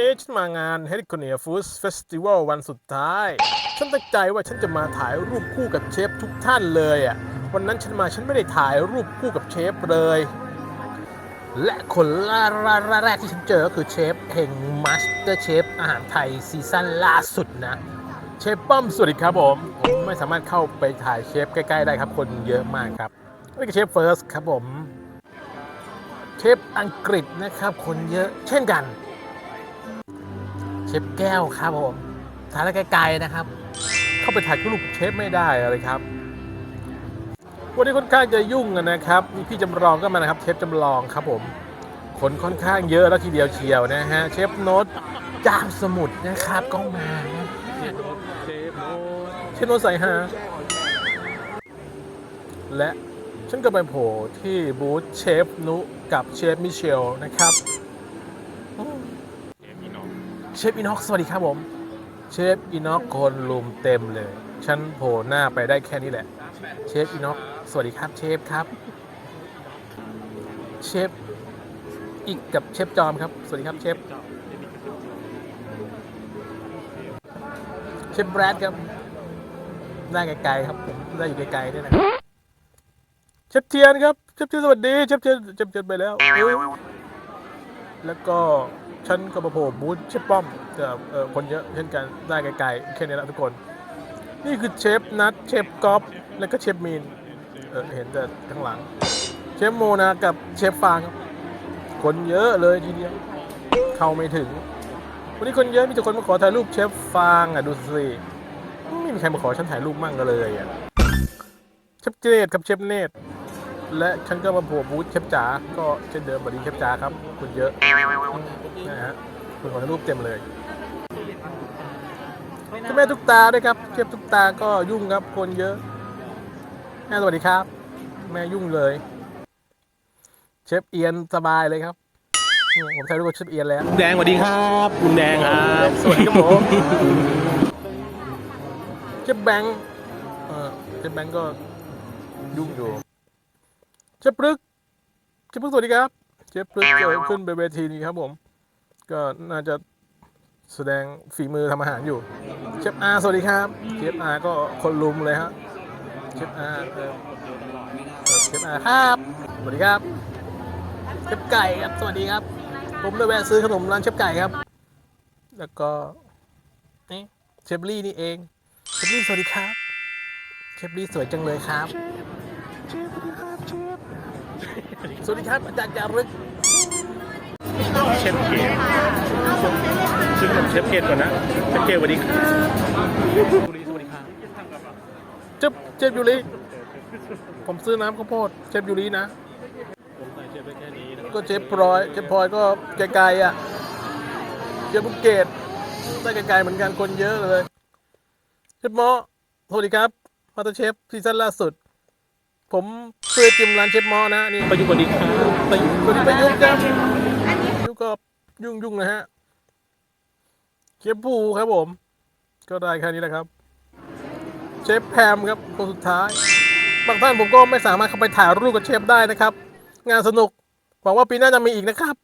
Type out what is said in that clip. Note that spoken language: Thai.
นี้ฉันมางาน h e l i c o n i a Food Festival วันสุดท้าย ฉันตั้งใจว่าฉันจะมาถ่ายรูปคู่กับเชฟทุกท่านเลยอะ วันนั้นฉันมาฉันไม่ได้ถ่ายรูปคู่กับเชฟเลย และคนล่าแรกที่ฉันเจอก็คือเชฟเฮงมาสเตอร์เชฟอาหารไทยซีซั่นล่าสุดนะ เชฟป้อมสวัสดีครับผมผมไม่สามารถเข้าไปถ่ายเชฟใกล้ๆได้ครับ คนเยอะมากครับนี่คือเชฟเฟิร์สครับผมเชฟอังกฤษนะครับ คนเยอะเช่นกัน เชฟแก้วครับผมถ่ายแล้วไกลๆนะครับ เข้าไปถ่ายรูปเชฟไม่ได้เลยครับ วันนี้ค่อนข้างจะยุ่งนะครับมีพี่จำลองก็มานะครับ เชฟจำลองครับผมคนค่อนข้างเยอะแล้วทีเดียวเชียวนะฮะเชฟโน้ตจามสมุทรนะครับก็มานะเชฟโน้ตใส่ฮาและฉันก็ไปโผล่ที่บูธเชฟนุกับเชฟมิเชลนะครับ เชฟอินอกสวัสดีครับผม เชฟอินอกคนลุมเต็มเลย ฉันโผล่หน้าไปได้แค่นี้แหละ เชฟอินอกสวัสดีครับ เชฟครับ เชฟอีกกับเชฟจอมครับ สวัสดีครับเชฟ เชฟแบรดครับได้าไกลๆครับผมได้อยู่ไกลๆนี่นะเชฟเทียนครับ เชฟเทียนสวัสดี เชฟเทียนเชฟเทียนไปแล้ว แล้วก็ ฉันก็มาโผล่บูธเชฟป้อมแต่เออคนเยอะเช่นกันได้ไกลๆแค่นี้ละทุกคน นี่คือเชฟนัทเชฟกอฟแล้วก็เชฟมีนเเห็นแต่ข้างหลัง เชฟโมนากับเชฟฟางครับคนเยอะเลยทีเดียวเข้าไม่ถึง วันนี้คนเยอะมีแต่คนมาขอถ่ายรูปเชฟฟางอะดูสิไม่มีใครมาขอฉันถ่ายรูปมั่งกันเลยอะเชฟเจเนตครับเชฟเนต และฉันก็มาโผล่บูธเชฟจ๋าก็เช่นเดิมบดีเชฟจ๋าครับคนเยอะนะฮะคนขอถ่ายรูปเต็มเลยเจ้าแม่ทุกตาด้วยครับเชฟทุกตาก็ยุ่งครับคนเยอะแม่สวัสดีครับ แม่ยุ่งเลย เชฟเอียนสบายเลยครับเนี่ยผมถ่ายรูปกับเชฟเอียนแล้วลุงแดงสวัสดีครับลุงแดงครับสวัสดีครับผมเชฟแบงค์เออเชฟแบงค์ก็ยุ่งอยู่ เชฟปรึกเชฟปรึกสวัสดีครับ เชฟปรึกเกิดขึ้นบนเวทีนี้ครับผม ก็น่าจะแสดงฝีมือทำอาหารอยู่ เชฟอาสวัสดีครับ เชฟอาก็คนลุมเลยฮะ เชฟอาเออเออเชฟอาครับ สวัสดีครับ เชฟไก่ครับ สวัสดีครับ ผมได้แวะซื้อขนมร้านเชฟไก่ครับ แล้วก็นี่เชฟลี่นี่เอง เชฟลี่สวัสดีครับ เชฟลี่สวยจังเลยครับ สวัสดีครับอาจารย์จารึกเชฟเกตชื่อขนมเชฟเกตก่อนนะเชฟเกตสวัสดีครับบุรีสวัสดีครับเชฟเชฟยูริผมซื้อน้ำข้าวโพดเชฟยูรินะผมใส่เชฟได้แค่นี้นะก็เชฟพลอยเชฟพลอยก็ไกลๆอะเชฟบุกเกตได้ไกลๆเหมือนกันคนเยอะเลยเชฟหมอสวัสดีครับมาสเตอร์เชฟซีซั่นล่าสุด ผม ซื้อไอติมร้านเชฟหมอนะนี่ประยุกต์สวัสดีครับประยุกต์สวัสดีประยุกต์ครับประยุกต์ก็ยุ่งยุ่งๆนะฮะเชฟภูครับผม ก็ได้แค่นี้แหละครับ เชฟแพมครับคนสุดท้ายบางท่านผมก็ไม่สามารถเข้าไปถ่ายรูปกับเชฟได้นะครับ งานสนุกหวังว่าปีหน้าจะมีอีกนะครับ